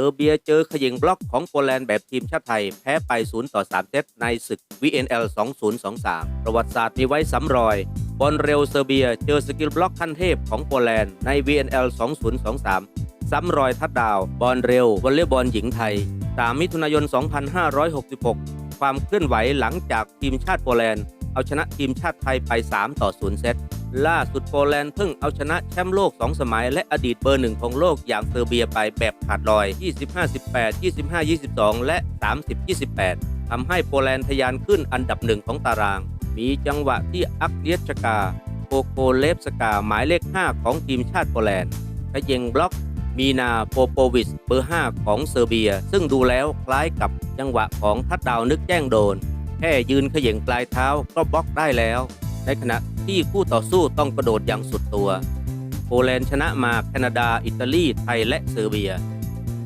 อร์เบียเจอขย่งบล็อกของโปแลนด์แบบทีมชาติไทย แพ้ไป 0 ต่อ 3 เซตในศึก VNL 2023 ประวัติศาสตร์มีไว้ซ้ำรอย บอลเร็วเซอร์เบียเจอสกิลบล็อกขั้นเทพของโปแลนด์ใน VNL 2023 ซ้ำรอยทัดดาว บอลเร็ววอลเลย์บอลหญิงไทย 3 มิถุนายน 2566 ความเคลื่อนไหวหลังจากทีมชาติโปแลนด์ เอาชนะทีมชาติไทยไป 3 ต่อ 0 เซต ล่าสุดโปแลนด์เพิ่งเอาชนะแชมป์โลก 2 สมัย และอดีตเบอร์หนึ่งของโลกอย่างเซอร์เบียไปแบบขาดลอย 25-18 25-22 และ 30-28 ทำให้โปแลนด์ทะยานขึ้นอันดับหนึ่งของตาราง มีจังหวะที่อักเลียชกาโคโคเลฟสกาหมายเลข 5 ของทีมชาติโปแลนด์ขย่งบล็อกมีนาโปโปวิชเบอร์ 5 ของเซอร์เบีย ซึ่งดูแล้วคล้ายกับจังหวะของทัดดาวนึกแจ้งโดน แค่ยืนเขย่งปลายเท้าก็บล็อกได้แล้ว ในขณะที่คู่ต่อสู้ต้องกระโดดอย่างสุดตัว โปแลนด์ชนะมาแคนาดา อิตาลี ไทยและเซอร์เบีย